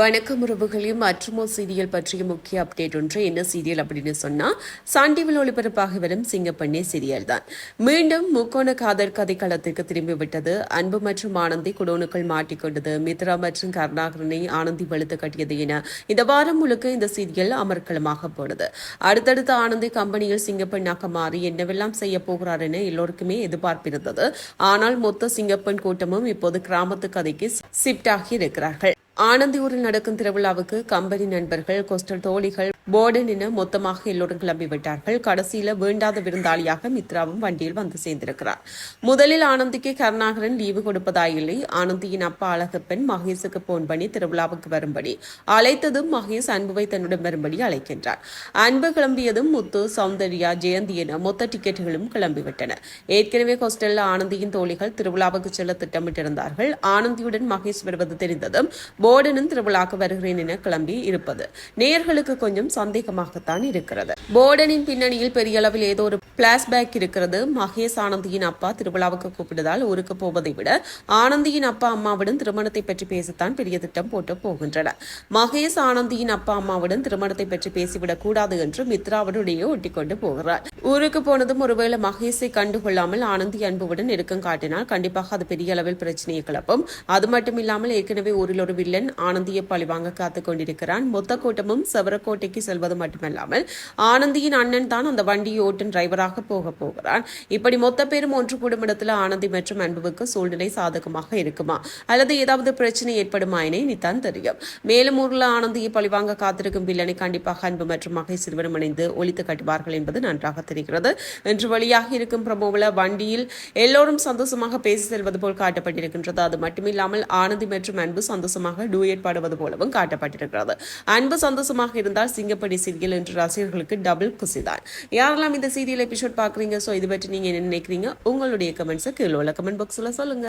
வணக்கம் உறவுகளே மற்றுமோ சீரியல் பற்றிய முக்கிய அப்டேட் ஒன்று என்ன சீரியல் அப்படின்னு சொன்னா சன் டிவியில் ஒளிபரப்பாக வரும் சிங்கப்பண்ணே சீரியல் தான். மீண்டும் முக்கோண காதல் கதை களத்திற்கு திரும்பிவிட்டது அன்பு மற்றும் ஆனந்தி குடோனுக்குள் மாட்டிக்கொண்டது மித்ரா மற்றும் கருணாகரனை ஆனந்தி வெளுத்து கட்டியது என இந்த வாரம் முழுக்க இந்த சீரியல் அமர்க்களமாக போனது. அடுத்தடுத்து ஆனந்தி கம்பெனியில் சிங்கப்பெண்ணாக மாறி என்னவெல்லாம் செய்ய போகிறார் என எல்லோருக்குமே எதிர்பார்ப்பிருந்தது ஆனால் மொத்த சிங்கப்பெண் கூட்டமும் இப்போது கிராமத்து கதைக்கு ஷிஃப்ட் ஆகி இருக்கிறார்கள். ஆனந்தியூரில் நடக்கும் திருவிழாவுக்கு கம்பெனி நண்பர்கள் கோஸ்டல் தோழிகள் போர்டன் என மொத்தமாக எல்லோரும் கிளம்பிவிட்டார்கள். கடைசியில வேண்டாத விருந்தாளியாக மித்ராவும் வண்டியில் வந்து சேர்ந்திருக்கிறார். முதலில் ஆனந்திக்கு கருணாகரன் லீவு கொடுப்பதா இல்லை ஆனந்தியின் அப்பா அழகப்பெண் மகேஷுக்கு போன் பண்ணி திருவிழாவுக்கு வரும்படி அழைத்ததும் மகேஷ் அன்புவை தன்னுடன் வரும்படி அழைக்கின்றார். அன்பு கிளம்பியதும் முத்து சௌந்தர்யா ஜெயந்தி என மொத்த டிக்கெட்டுகளும் கிளம்பிவிட்டன. ஏற்கனவே ஹோஸ்டல்ல ஆனந்தியின் தோழிகள் திருவிழாவுக்கு செல்ல திட்டமிட்டிருந்தார்கள். ஆனந்தியுடன் மகேஷ் வருவது தெரிந்ததும் போர்டனும் திருவிழாக்கு வருகிறேன் என கிளம்பி இருப்பது. நேர்களுக்கு கொஞ்சம் சந்தேகமாகத்தான் இருக்கிறது. போர்டனின் பின்னணியில் பெரிய அளவில் ஏதோ ஒரு பிளாஷ்பேக் இருக்கிறது. மகேஷ் ஆனந்தியின் அப்பா திருவிழாவுக்கு கூப்பிடுதால் ஊருக்கு போவதை விட ஆனந்தியின் அப்பா அம்மாவுடன் திருமணத்தை பற்றி பேசத்தான் பெரிய திட்டம் போட்டு போகின்றனர். மகேஷ் ஆனந்தியின் அப்பா அம்மாவுடன் திருமணத்தை பற்றி பேசிவிடக் கூடாது என்று மித்ராவுடைய ஒட்டிக்கொண்டு போகிறார். ஊருக்கு போனதும் ஒருவேளை மகேஷை கண்டுகொள்ளாமல் ஆனந்தி அன்புடன் நெருக்கம் காட்டினால் கண்டிப்பாக அது பெரிய அளவில் பிரச்சனையை கிளப்பும். அது மட்டும் இல்லாமல் ஏற்கனவே ஊரில் ஒரு வில்லன் ஆனந்தியை பழிவாங்க காத்து கொண்டிருக்கிறான். மொத்த கூட்டமும் செவரக்கோட்டைக்கு செல்வது மட்டுமல்லாமல் ஆனந்தியின் அண்ணன் தான் அந்த வண்டியை ஓட்டும் டிரைவராக போக போகிறான். இப்படி மொத்த பேரும் ஒன்று கூடும் இடத்துல ஆனந்தி மற்றும் அன்புவுக்கு சூழ்நிலை சாதகமாக இருக்குமா? அல்லது ஏதாவது பிரச்சனை ஏற்படுமா என இனித்தான் தெரியும். மேலும் ஊரில் ஆனந்தியை பழிவாங்க காத்திருக்கும் வில்லனை கண்டிப்பாக அன்பு மற்றும் மகை சிறுவனும் இணைந்து ஒழித்து கட்டுவார்கள் என்பது நன்றாக தெரிகிறது. இன்று வழியாக இருக்கும் பிரமோவில் வண்டியில் எல்லோரும் சந்தோஷமாக பேசி செல்வது போல் காட்டப்பட்டிருக்கின்றது. அது மட்டுமில்லாமல் ஆனந்தி மற்றும் அன்பு சந்தோஷமாக டூயட் பாடுவது போலவும் காட்டப்பட்டிருக்கிறது. அன்பு சந்தோஷமாக இருந்தால் சிங்கப்படி சீரியல் என்று ரசிகர்களுக்கு டபுள் குசிதான். யாரெல்லாம் இந்த சீரியல் எபிசோட் பார்க்குறீங்க? ஸோ இது பற்றி நீங்கள் என்ன நினைக்கிறீங்க? உங்களுடைய கமெண்ட்ஸை கீழே உள்ள கமெண்ட் பாக்ஸில் சொல்லுங்க.